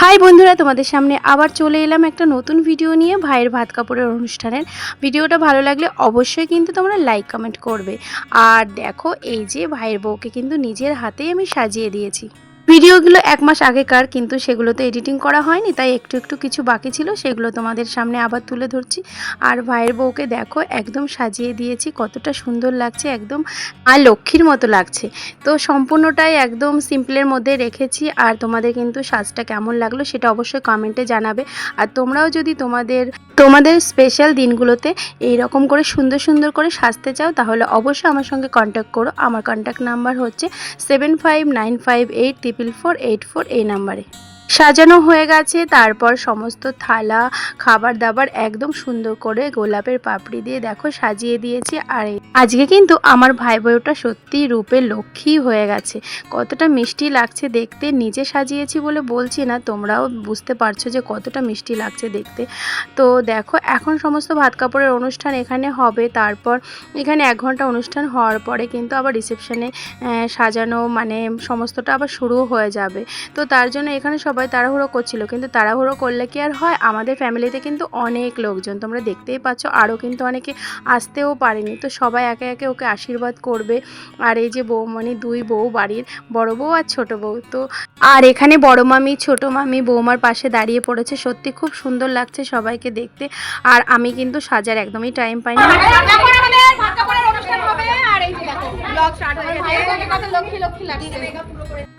High বন্ধুরা, তোমাদের সামনে আবার চলে এলাম একটা নতুন ভিডিও নিয়ে, ভাইয়ের ভাত কাপড়ের অনুষ্ঠানের। ভিডিওটা ভালো লাগলে অবশ্যই কিন্তু তোমরা লাইক কমেন্ট করবে। আর দেখো, এই যে ভাইয়ের বউকে কিন্তু নিজের হাতেই আমি সাজিয়ে দিয়েছি। ভিডিওগুলো এক মাস আগেকার, কিন্তু সেগুলো তো এডিটিং করা হয়নি, তাই একটু একটু কিছু বাকি ছিল, সেগুলো তোমাদের সামনে আবার তুলে ধরছি। আর ভাইয়ের বউকে দেখো, একদম সাজিয়ে দিয়েছি, কতটা সুন্দর লাগছে, একদম আর লক্ষ্মীর মতো লাগছে। তো সম্পূর্ণটাই একদম সিম্পলের মধ্যে রেখেছি, আর তোমাদের কিন্তু সাজটা কেমন লাগল সেটা অবশ্যই কমেন্টে জানাবে। আর তোমরাও যদি তোমাদের তোমাদের স্পেশাল দিনগুলোতে এই রকম করে সুন্দর সুন্দর করে সাজতে চাও, তাহলে অবশ্যই আমার সঙ্গে কন্ট্যাক্ট করো। আমার কন্ট্যাক্ট নাম্বার হচ্ছে seven five nine five eight triple four eight four এই নাম্বারে সাজানো হয়ে গেছে। তারপর সমস্ত থালা খাবার দাবার একদম সুন্দর করে গোলাপের পাপড়ি দিয়ে দেখো সাজিয়ে দিয়েছি। আর আজকে কিন্তু আমার ভাই বউটা সত্যি রূপে লক্ষ্মী হয়ে গেছে। কতটা মিষ্টি লাগছে দেখতে। নিজে সাজিয়েছি বলে বলছি না, তোমরাও বুঝতে পারছ যে কতটা মিষ্টি লাগছে দেখতে। তো দেখো, এখন সমস্ত ভাত কাপড়ের অনুষ্ঠান এখানে হবে। তারপর এখানে এক ঘণ্টা অনুষ্ঠান হওয়ার পরে কিন্তু আবার রিসেপশনে সাজানো মানে সমস্তটা আবার শুরু হয়ে যাবে। তো তার জন্য এখানে সবাই তাড়াহুড়ো করছিল, কিন্তু তাড়াহুড়ো করলে কি আর হয়? আমাদের ফ্যামিলিতে কিন্তু অনেক লোকজন, তোমরা দেখতেই পাচ্ছ, আরও কিন্তু অনেকে আসতেও পারেনি। তো সবাই একে একে ওকে আশীর্বাদ করবে। আর এই যে বৌমণি দুই বউ বাড়ির, বড় বউ আর ছোট বউ। তো আর এখানে বড় মামি, ছোট মামি বৌমার পাশে দাঁড়িয়ে পড়েছে। সত্যি খুব সুন্দর লাগছে সবাইকে দেখতে। আর আমি কিন্তু সাজার একদমই টাইম পাইনি। আর এই ব্লগ স্টার্ট হয়ে গেছে। লক্ষ্মী লক্ষ্মী লাগছে।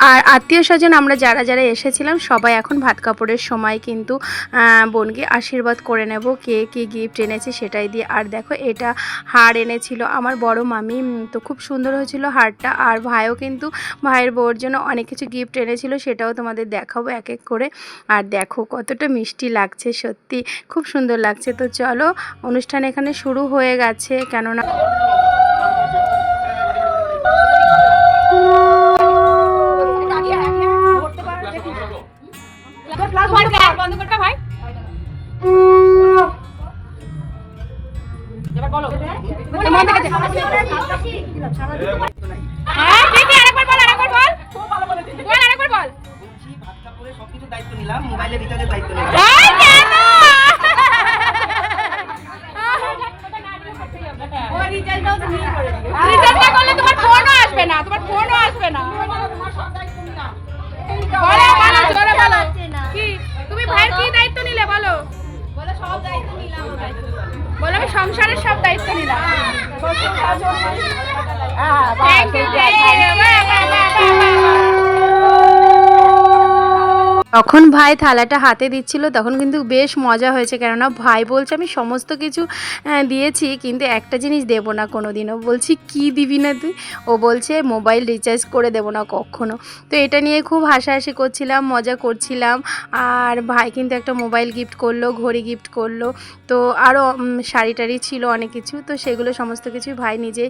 আর আত্মীয় স্বজন আমরা যারা যারা এসেছিলাম সবাই এখন ভাত কাপড়ের সময় কিন্তু বোনকে আশীর্বাদ করে নেব কে কি গিফট এনেছে সেটাই দিয়ে। আর দেখো এটা হার এনেছিল আমার বড় মামি। তো খুব সুন্দর হয়েছিল হারটা। আর ভাইও কিন্তু ভাইয়ের বউর জন্য অনেক কিছু গিফট এনেছিল সেটাও তোমাদের দেখাবো এক এক করে। আর দেখো কতটা মিষ্টি লাগছে সত্যি। খুব সুন্দর লাগছে। তো চলো অনুষ্ঠান এখানে শুরু হয়ে গেছে। কেননা তোমার গ্যাস বন্ধ করবে ভাই এবার বলো। రైతు তখন ভাই থালাটা হাতে দিচ্ছিল, তখন কিন্তু বেশ মজা হয়েছে। কেননা ভাই বলছে, আমি সমস্ত কিছু দিয়েছি, কিন্তু একটা জিনিস দেবো না কোনো দিনও বলছি, কি দিবি না তুই? ও বলছে, মোবাইল রিচার্জ করে দেবো না কখনো। তো এটা নিয়ে খুব হাসাহাসি করছিলাম, মজা করছিলাম। আর ভাই কিন্তু একটা মোবাইল গিফট করল, ঘড়ি গিফট করল। তো আরও শাড়ি টাড়ি ছিল অনেক কিছু। তো সেগুলো সমস্ত কিছু ভাই নিজে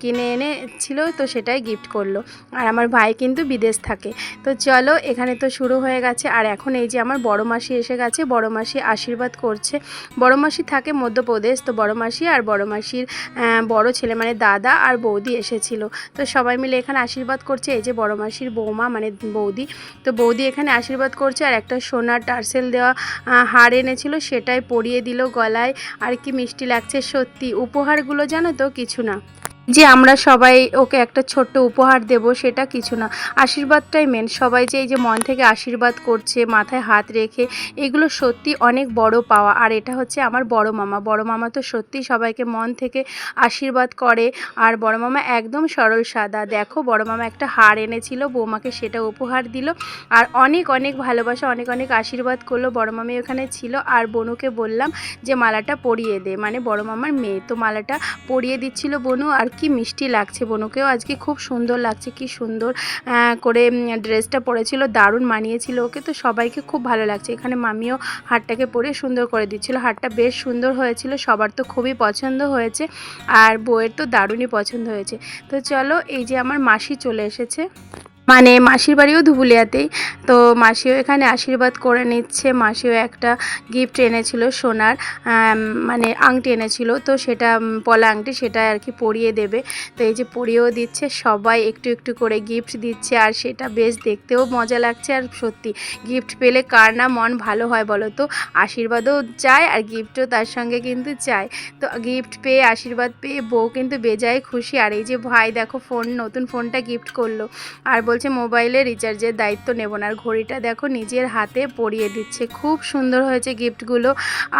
কিনে এনেছিল, তো সেটাই গিফট করল। আর আমার ভাই কিন্তু বিদেশ থাকে। তো চলো, এখানে তো শুরু হয়ে গেছে। আর এখন এই যে আমার বড় মাসি এসে গেছে, বড় মাসি আশীর্বাদ করছে। বড় মাসি থাকে মধ্যপ্রদেশ, তো বড় মাসি আর বড় মাসির বড় ছেলে মানে দাদা আর বৌদি এসেছিল। তো সবাই মিলে এখানে আশীর্বাদ করছে। এই যে বড় মাসির বৌমা মানে বৌদি, তো বৌদি এখানে আশীর্বাদ করছে। আর একটা সোনার টার্সেল দেওয়া হার এনেছিল, সেটাই পরিয়ে দিল গলায়। আর কি মিষ্টি লাগছে সত্যি। উপহারগুলো জানো তো কিছু না। যে আমরা সবাই ওকে একটা ছোট্ট উপহার দেব সেটা কিছু না। আশীর্বাদটাই মেন সবাই যে এই যে মন থেকে আশীর্বাদ করছে, মাথায় হাত রেখে, এগুলো সত্যি অনেক বড় পাওয়া। আর এটা হচ্ছে আমার বড় মামা। বড় মামা তো সত্যি সবাইকে মন থেকে আশীর্বাদ করে। আর বড় মামা একদম সরল সাদা। দেখো, বড় মামা একটা হার এনেছিল, বৌমাকে সেটা উপহার দিল। আর অনেক অনেক ভালোবাসা, অনেক অনেক আশীর্বাদ করল বড় মামি ওখানে ছিল। আর বনুকে বললাম যে, মালাটা পরিয়ে দে। মানে বড় মামার মেয়ে। তো মালাটা পরিয়ে দিচ্ছিল বনু। আর কি মিষ্টি লাগছে বনুকেও? আজকে খুব সুন্দর লাগছে, কি সুন্দর করে ড্রেসটা পরেছিল, দারুণ মানিয়েছিল ওকে। তো সবাইকে খুব ভালো লাগছে। এখানে মামিও হাটটাকে পরে সুন্দর করে দিচ্ছিল। হাটটা বেশ সুন্দর হয়েছিল, সবার তো খুবই পছন্দ হয়েছে, আর বইয়ের তো দারুণই পছন্দ হয়েছে। তো চলো, এই যে আমার মাসি চলে এসেছে। মানে মাসির বাড়িও ধুবুলিয়াতেই তো মাসিও এখানে আশীর্বাদ করে নিচ্ছে। মাসিও একটা গিফট এনেছিল সোনার মানে আংটি এনেছিল, তো সেটা পলা আংটি সেটা আর কি পরিয়ে দেবে। তো এই যে পরিয়েও দিচ্ছে, সবাই একটু একটু করে গিফট দিচ্ছে, আর সেটা বেশ দেখতেও মজা লাগছে। আর সত্যি গিফট পেলে কার না মন ভালো হয় বলো তো? আশীর্বাদও চায়, আর গিফটও তার সঙ্গে কিন্তু চায়। তো গিফট পেয়ে, আশীর্বাদ পেয়ে বউ কিন্তু বেজায় খুশি। আর এই যে ভাই দেখো, ফোন, নতুন ফোনটা গিফট করল। আর বলছে, মোবাইলে রিচার্জের দায়িত্ব নেব না। আর ঘড়িটা দেখো নিজের হাতে পরিয়ে দিচ্ছে। খুব সুন্দর হয়েছে গিফটগুলো।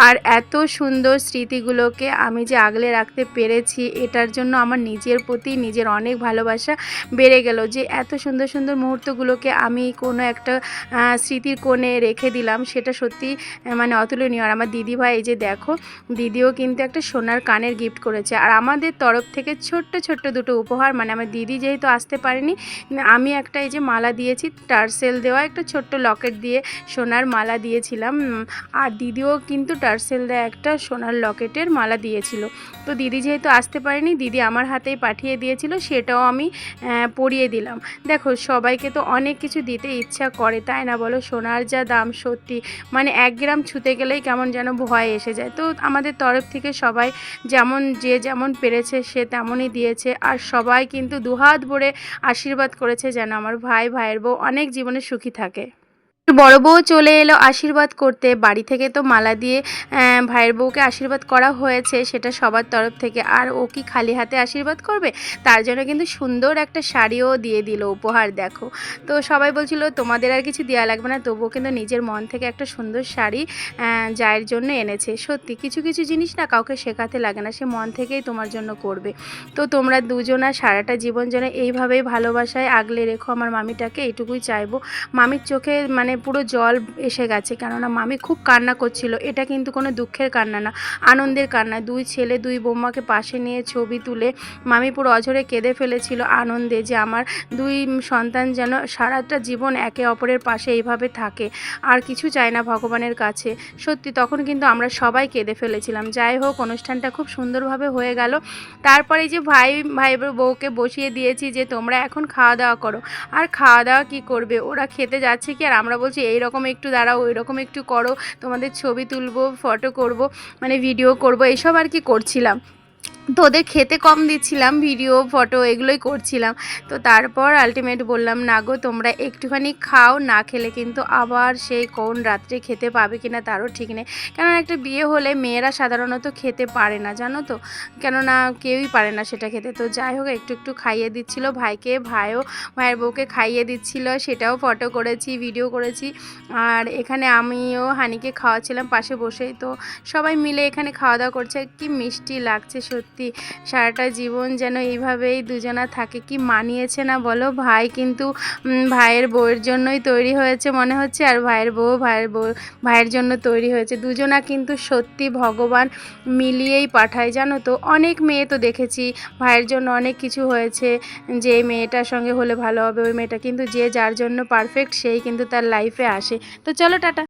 আর এত সুন্দর স্মৃতিগুলোকে আমি যে আগলে রাখতে পেরেছি, এটার জন্য আমার নিজের প্রতি নিজের অনেক ভালোবাসা বেড়ে গেল। যে এত সুন্দর সুন্দর মুহূর্তগুলোকে আমি কোনো একটা স্মৃতির কোণে রেখে দিলাম, সেটা সত্যি মানে অতুলনীয়। আর আমার দিদি ভাই এই যে দেখো, দিদিও কিন্তু একটা সোনার কানের গিফট করেছে। আর আমাদের তরফ থেকে ছোট্ট ছোট্ট দুটো উপহার মানে আমার দিদি যেহেতু আসতে পারেনি, আমি একটা এই যে মালা দিয়েছি টার্সেল দেওয়া, একটা ছোট্ট লকেট দিয়ে সোনার মালা দিয়েছিলাম। আর দিদিও কিন্তু টার্সেল দেওয়া একটা সোনার লকেটের মালা দিয়েছিল। তো দিদি যেহেতু আসতে পারেনি, দিদি আমার হাতেই পাঠিয়ে দিয়েছিল, সেটাও আমি পরিয়ে দিলাম। দেখো, সবাইকে তো অনেক কিছু দিতে ইচ্ছা করে, তাই না বলো? সোনার যা দাম সত্যি মানে এক গ্রাম ছুতে গেলেই কেমন যেন ভয় এসে যায়। তো আমাদের তরফ থেকে সবাই যেমন, যে যেমন পেরেছে সে তেমনই দিয়েছে। আর সবাই কিন্তু দুহাত ভরে আশীর্বাদ করেছে যেন আমার ভাই ভাইয়ের বউ অনেক জীবনে সুখী থাকে। বড় বউ চলে এলো আশীর্বাদ করতে। বাড়ি থেকে তো মালা দিয়ে ভাইয়ের বউকে আশীর্বাদ করা হয়েছে, সেটা সবার তরফ থেকে। আর ও কি খালি হাতে আশীর্বাদ করবে? তার জন্য কিন্তু সুন্দর একটা শাড়িও দিয়ে দিল উপহার, দেখো। তো সবাই বলছিল, তোমাদের আর কিছু দেওয়া লাগবে না। তবুও কিন্তু নিজের মন থেকে একটা সুন্দর শাড়ি জায়ের জন্য এনেছে। সত্যি, কিছু কিছু জিনিস না কাউকে শেখাতে লাগে না, সে মন থেকেই তোমার জন্য করবে। তো তোমরা দুজনা সারাটা জীবন যেন এইভাবেই ভালোবাসায় আগলে রেখো। আমার মামিটাকে এইটুকুই চাইব। মামির চোখে মানে পুরো জল এসে গেছে। কেননা মামি খুব কান্না করছিল। এটা কিন্তু কোনো দুঃখের কান্না না, আনন্দের কান্না। দুই ছেলে, দুই বৌমাকে পাশে নিয়ে ছবি তুলে মামি পুরো অঝরে কেঁদে ফেলেছিল আনন্দে যে আমার দুই সন্তান যেন সারাটা জীবন একে অপরের পাশে এইভাবে থাকে, আর কিছু চায় না ভগবানের কাছে। সত্যি, তখন কিন্তু আমরা সবাই কেঁদে ফেলেছিলাম। যাই হোক, অনুষ্ঠানটা খুব সুন্দরভাবে হয়ে গেল। তারপরে যে ভাই ভাই বউকে বসিয়ে দিয়েছি যে তোমরা এখন খাওয়া দাওয়া করো। আর খাওয়া দাওয়া কি করবে? ওরা খেতে যাচ্ছে কি? আর আমরা বলছি এই রকম একটু দাঁড়াও ওই রকম একটু করো, তোমাদের ছবি তুলবো ফটো করব মানে ভিডিও করব এইসব আর কি করছিলাম। তো ওদের খেতে কম দিচ্ছিলাম, ভিডিও, ফটো এগুলোই করছিলাম। তো তারপর আলটিমেট বললাম, না গো, তোমরা একটুখানি খাও, না খেলে কিন্তু আবার সেই কোন রাত্রে খেতে পাবে কিনা তারও ঠিক নেই। কেননা একটা বিয়ে হলে মেয়েরা সাধারণত খেতে পারে না, জানো তো? কেননা কেউই পারে না সেটা খেতে। তো যাই হোক, একটু একটু খাইয়ে দিচ্ছিল, ভাইকে, ভাইও, ভাইয়ের বউকে খাইয়ে দিচ্ছিল, সেটাও ফটো করেছি, ভিডিও করেছি। আর এখানে আমিও হানিকে খাওয়াচ্ছিলাম পাশে বসেই। তো সবাই মিলে এখানে খাওয়া দাওয়া করছে, কি মিষ্টি লাগছে সত্যি। সারাটা জীবন যেন এইভাবেই দুজনা থাকে। কি মানিয়েছে না বলো? ভাই কিন্তু ভাইয়ের বউয়ের জন্যই তৈরি হয়েছে মনে হচ্ছে, আর ভাইয়ের বউ ভাইয়ের বউ, ভাইয়ের জন্য তৈরি হয়েছে। দুজনা কিন্তু সত্যি ভগবান মিলিয়েই পাঠায়, জানো তো? অনেক মেয়ে তো দেখেছি, ভাইয়ের জন্য অনেক কিছু হয়েছে, যে মেয়েটার সঙ্গে হলে ভালো হবে, ওই মেয়েটা কিন্তু যে যার জন্য পারফেক্ট সেই কিন্তু তার লাইফে আসে। তো চলো, টাটা।